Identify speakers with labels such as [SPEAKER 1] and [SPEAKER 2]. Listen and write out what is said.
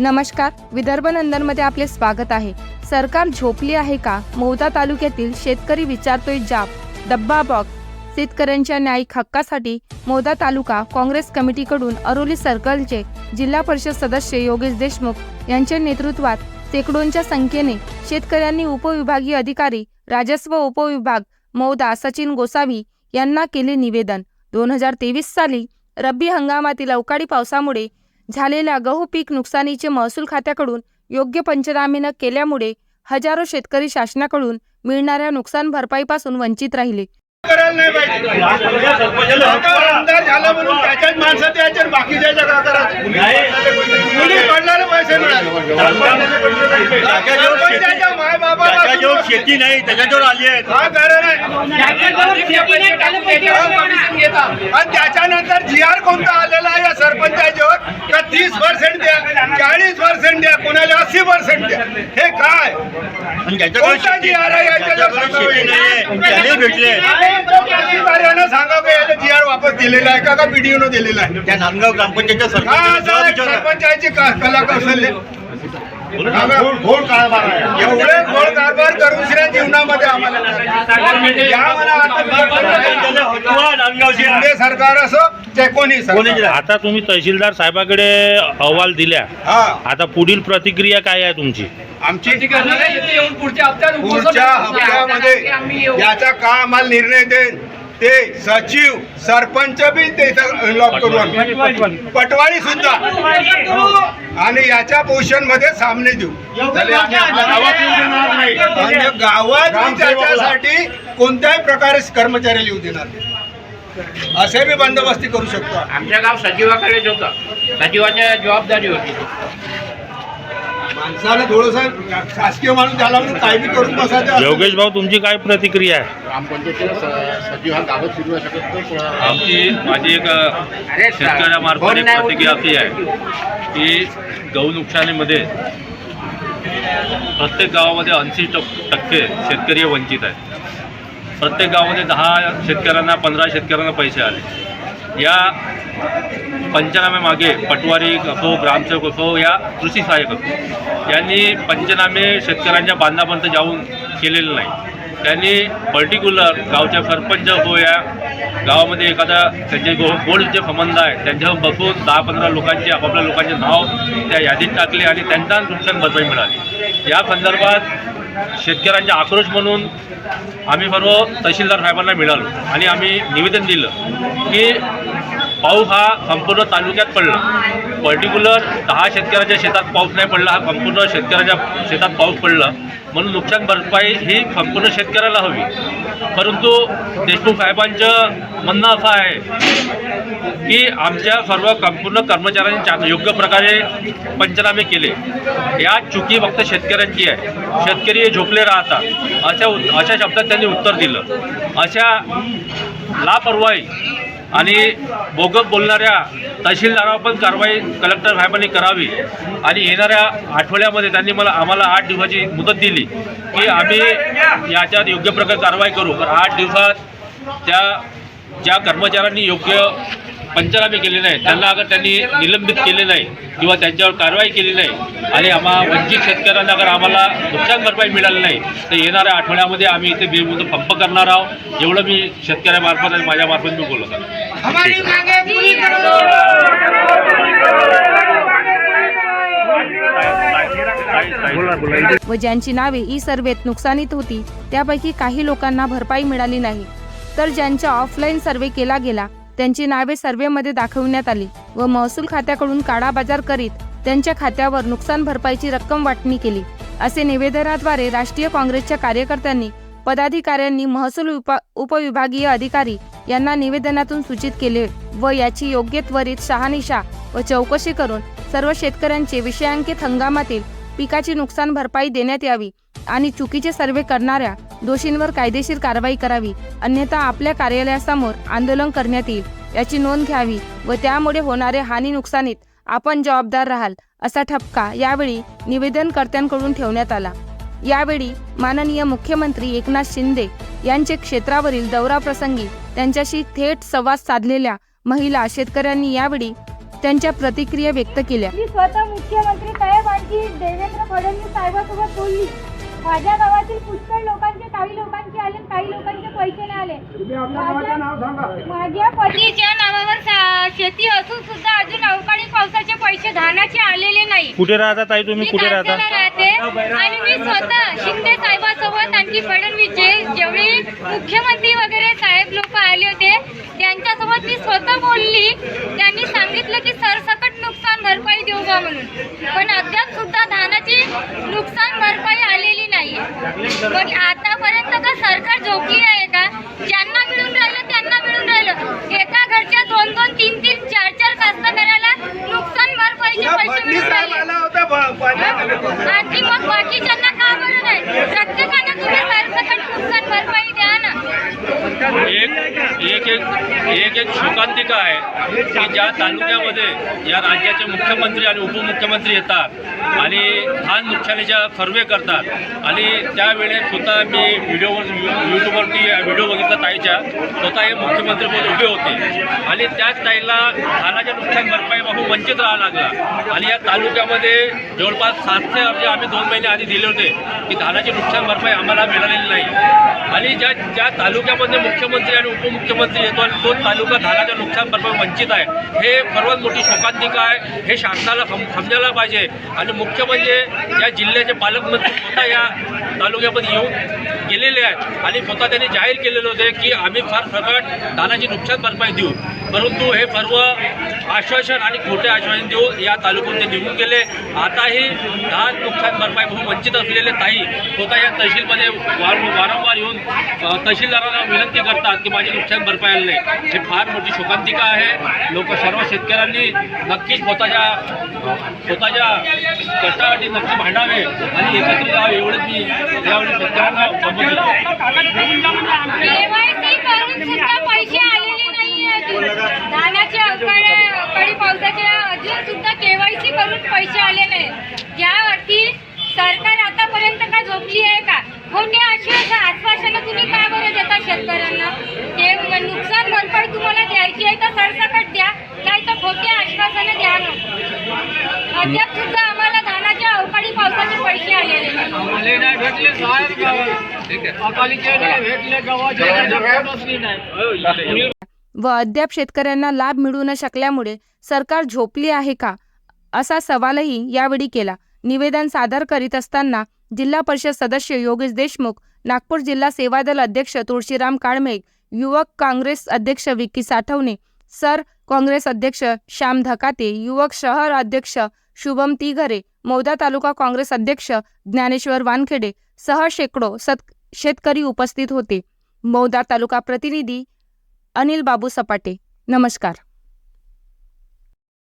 [SPEAKER 1] नमस्कार विदर्भ नंदनमध्ये आपले स्वागत आहे. सरकार झोपली आहे का? मौदा तालुक्यातील शेतकरी विचारतोय जाब. डब्बा बॉक्स शेतकऱ्यांच्या न्यायिक हक्कासाठी मौदा तालुका काँग्रेस कमिटीकडून अरोली सर्कलचे जिल्हा परिषद सदस्य योगेश देशमुख यांच्या नेतृत्वात शेकडोंच्या संख्येने शेतकऱ्यांनी उपविभागीय अधिकारी राजस्व उपविभाग मौदा सचिन गोसावी यांना केले निवेदन. दोन हजार तेवीस साली रब्बी हंगामातील अवकाळी पावसामुळे झालेल्या गहू पीक नुकसानीचे महसूल खात्याकडून योग्य पंचनामे न केल्यामुळे हजारो शेतकरी शासनाकडून मिळणाऱ्या नुकसान भरपाईपासून वंचित राहिले.
[SPEAKER 2] करायला बाबा
[SPEAKER 3] शेती नाही त्याच्याजवळ आली आहेत
[SPEAKER 2] आणि त्याच्यानंतर जी आर कोणता आलेला आहे या सरपंचाच्यावर का तीस पर्सेंट द्या चाळीस पर्सेंट द्या कोणाला अस्सी पर्सेंट द्या. हे काय? कोणता जी
[SPEAKER 3] शेती
[SPEAKER 2] आर आहे याच्यावर
[SPEAKER 3] शेती नाही त्याने भेटले
[SPEAKER 2] सांगा याला जी आर वापस दिलेला आहे का? का बीडीओनं दिलेला आहे?
[SPEAKER 3] त्या नांदगाव
[SPEAKER 2] का- कला कौशल्य
[SPEAKER 3] घोळ कारभार आहे.
[SPEAKER 2] एवढे घोळ कारभार करून श्री जीवनामध्ये आम्हाला. या मला. शिंदे सरकार असो ते कोणी?
[SPEAKER 4] आता तुम्ही तहसीलदार साहेबाकडे अहवाल दिल्या.
[SPEAKER 2] हा.
[SPEAKER 4] आता पुढील प्रतिक्रिया काय आहे तुमची?
[SPEAKER 2] आमची
[SPEAKER 5] पुढच्या
[SPEAKER 2] हप्त्यामध्ये याचा का आम्हाला निर्णय देईल? ते सचिव सरपंच बी ते लॉक करू. पटवारी. सुद्धा. आणि याच्या पोझिशनमध्ये सामने देऊ. गावात त्याच्यासाठी कोणत्याही प्रकारे कर्मचारी येऊ देणार. असे बी बंदोबस्ती करू शकतो.
[SPEAKER 5] आमच्या गाव सचिवाकडेच होतं सचिवाच्या जबाबदारी होती
[SPEAKER 2] माणसानं थोडस शासकीय माणूस झाला म्हणून काय बी करून बसायचं
[SPEAKER 4] योगेश भाऊ तुमची काय प्रतिक्रिया आहे?
[SPEAKER 5] ग्रामपंचायतीला हा गावात शकत
[SPEAKER 6] आमची माझी एक शेतकऱ्यामार्फत एक प्रतिक्रिया अशी आहे की गहू नुकसानीमध्ये प्रत्येक गावामध्ये ऐंशी टक्के शेतकरी वंचित आहेत. प्रत्येक गावामध्ये दहा शेतकऱ्यांना पंधरा शेतकऱ्यांना पैसे आले. या पंचनाम्यामागे पटवारी असो ग्रामसेवक असो या कृषी सहाय्यक असो यांनी पंचनामे शेतकऱ्यांच्या बांधापर्यंत जाऊन केलेले नाही. त्यांनी पर्टिक्युलर गावच्या सरपंच असो या गावामध्ये एखादा त्यांचे गो गोल्ड जे संबंध आहे त्यांच्यावर बसून दहा पंधरा लोकांचे आपापल्या लोकांचे नाव त्या यादीत टाकले आणि त्यांना नुकसान भरपाई मिळाली. या संदर्भात शेतकऱ्यांचा आक्रोश म्हणून आम्ही सर्व तहसीलदार साहेबांना मिळालो आणि आम्ही निवेदन दिलं की पाऊस हा संपूर्ण तालुक्यात पडला. पर्टिक्युलर दहा शेतकऱ्याच्या शेतात पाऊस नाही पडला हा संपूर्ण शेतकऱ्याच्या शेतात पाऊस पडला. म्हणून नुकसान भरपाई ही संपूर्ण शेतकऱ्याला हवी. परंतु देशमुख साहेबांचं म्हणणं असं आहे की आमच्या सर्व संपूर्ण कर्मचाऱ्यांनी चा- योग्य प्रकारे पंचनामे केले. या चुकी फक्त शेतकऱ्यांची आहे. शेतकरी हे झोपले राहतात. अशा उत- अशा शब्दात त्यांनी उत्तर दिलं. अशा लापरवाही आणि बोगस बोलणाऱ्या तहसीलदारावर पण कारवाई कलेक्टर साहेबांनी करावी. आणि येणाऱ्या आठवड्यामध्ये त्यांनी मला आम्हाला आठ दिवसाची मुदत दिली की आम्ही याच्यात योग्य प्रकारे कारवाई करू. पण आठ दिवसात त्या ज्या कर्मचाऱ्यांनी योग्य पंचनामे केले नाही. त्यांना अगर त्यांनी निलंबित केले नाही किंवा त्यांच्यावर कारवाई केली नाही आणि आम्हा वंचित शेतकऱ्यांना अगर आम्हाला नुकसान भरपाई मिळाली नाही तर येणाऱ्या आठवड्यामध्ये आम्ही इथे बेमुदत पंप करणार आहोत. एवढं मी शेतकऱ्यामार्फत आणि माझ्यामार्फत मी बोलत आहे.
[SPEAKER 1] व ज्यांची नावे ई सर्वेत नुकसानीत होती त्यापैकी काही लोकांना भरपाई मिळाली नाही. तर ज्यांचा ऑफलाईन सर्वे केला गेला त्यांची नावे सर्वेमध्ये दाखवण्यात आली व महसूल खात्याकडून काळाबाजार करीत त्यांच्या खात्यावर नुकसान भरपाईची रक्कम वाटणी केली. असे निवेदनाद्वारे राष्ट्रीय काँग्रेसच्या कार्यकर्त्यांनी पदाधिकाऱ्यांनी महसूल उपविभागीय अधिकारी यांना निवेदनातून सूचित केले व याची योग्य त्वरित शहानिशा व चौकशी करून सर्व शेतकऱ्यांचे विषयांकित हंगामातील पिकाची नुकसान भरपाई देण्यात यावी. आणि चुकीचे सर्वे करणाऱ्या दोषींवर कायदेशीर कारवाई करावी अन्यथा आपल्या कार्यालयासमोर आंदोलन करण्यात येईल. याची नोंद घ्यावी व त्यामुळे होणारे हानी नुकसानीत आपण जबाबदार राहाल असा ठपका यावेळी निवेदनकर्त्यांकडून ठेवण्यात आला. यावेळी माननीय मुख्यमंत्री एकनाथ शिंदे यांचे क्षेत्रावरील दौराप्रसंगी त्यांच्याशी थेट संवाद साधलेल्या महिला शेतकऱ्यांनी यावेळी त्यांच्या प्रतिक्रिया व्यक्त केल्या.
[SPEAKER 7] मी स्वतः मुख्यमंत्री साहेब आणखी देवेंद्र फडणवीस साहेबांसोबत बोलली. माझ्या गावातील पुष्कळ लोकांचे काही लोकांचे आले आणि काही लोकांचे पैसे नाही आले. माझ्या- माझ्या पतीच्या नावावर सा- शेती असून सुद्धा अजून अवकाळी पावसाचे पैसे धानाचे आलेले नाही.
[SPEAKER 4] कुठे राहता ताई तुम्ही?
[SPEAKER 7] मी
[SPEAKER 4] कुठे राहते?
[SPEAKER 7] आणि मी स्वतः शिंदे साहेबांसोबत आणखी फडणवीसचे जेवढे मुख्यमंत्री वगैरे साहेब लोक आले होते त्यांच्यासोबत मी स्वतः बोलली. त्यांनी सांगितलं की सरसकट नुकसान भरपाई देऊ बा म्हणून. पण अद्याप सुद्धा धानाची नुकसान भरपाई आलेली नाही मग आतापर्यंत का सरकार झोपली आहे का? ज्यांना मिळून राहिलं त्यांना मिळून राहिलं. एका घरच्या दोन दोन तीन तीन चार चार कास्तकाराला नुकसान भरपाईचे पैसे मिळून राहिले waiting.
[SPEAKER 6] एक एक एक शोकांतिका आहे की ज्या तालुक्यामध्ये या राज्याचे मुख्यमंत्री आणि उपमुख्यमंत्री येतात आणि हा नुकसानीच्या सर्वे करतात. आणि त्यावेळेस स्वतः मी व्हिडिओवर यूट्यूबवरती व्हिडिओ बघितला ताईच्या. स्वतः हे मुख्यमंत्री पद उभे होते. आणि त्याच ताईला धानाच्या नुकसान भरपाई वंचित राहावं लागला. आणि या तालुक्यामध्ये जवळपास सातशे अर्ज आम्ही दोन महिने आधी दिले होते की धानाची नुकसान भरपाई आम्हाला मिळालेली नाही. आणि ज्या ज्या तालुक्यामध्ये मुख्यमंत्री आणि उपमुख्यमंत्री येतो आणि तो तालुका धानाच्या नुकसान भरपाई वंचित आहे हे सर्वात मोठी शोकांतिका आहे. हे शासनाला सम समजायला पाहिजे. आणि मुख्य म्हणजे या जिल्ह्याचे पालकमंत्री स्वतः या तालुक्यामध्ये येऊन गेलेले आहेत. आणि स्वतः त्यांनी जाहीर केलेले होते की आम्ही फार सकट धानाची नुकसान भरपाई देऊ. परंतु हे सर्व आश्वासन आणि खोटे आश्वासन देऊन या तालुक्यात ते निघून गेले. आताही धान नुकसान भरपाई म्हणून वंचित असलेले ताई स्वतः या तहसीलमध्ये वार वारंवार येऊन तहसीलदारांना विनंती करतात की माझी नुकसान भरपाई आली नाही हे फार मोठी शोकांतिका आहे. लोक सर्व शेतकऱ्यांनी नक्कीच स्वतःच्या स्वतःच्या कष्टासाठी नक्की भांडावे आणि एकत्रित राहावे एवढंच मी यावेळी शेतकऱ्यांना
[SPEAKER 7] पैसे आले धानाचे अवकाळी अवकाळी पावसाचे अजून सुद्धा केवायसी करून पैसे आले नाही ज्यावरती सरकार आतापर्यंत का झोपली आहे का? खोटे आश्वासन आश्वासनं तुम्ही का बरं देता शेतकऱ्यांना? ते नुकसान भरपाई तुम्हाला द्यायची आहे तर सरसकट द्या नाही तर खोटे आश्वासनं द्या ना. अद्याप सुद्धा आम्हाला धानाच्या अवकाळी पावसाचे पैसे आलेले नाही
[SPEAKER 1] व अद्याप शेतकऱ्यांना लाभ मिळू न शकल्यामुळे सरकार झोपली आहे का? असा सवालही यावेळी केला. निवेदन सादर करीत असताना जिल्हा परिषद सदस्य योगेश देशमुख नागपूर जिल्हा सेवादल अध्यक्ष तुळशीराम काळमेघ युवक काँग्रेस अध्यक्ष विक्की साठवणे सर काँग्रेस अध्यक्ष श्याम धकाते युवक शहर अध्यक्ष शुभम तिघरे मौदा तालुका काँग्रेस अध्यक्ष ज्ञानेश्वर वानखेडे सह शेकडो सत शेतकरी उपस्थित होते. मौदा तालुका प्रतिनिधी अनिल बाबू सपाटे. नमस्कार.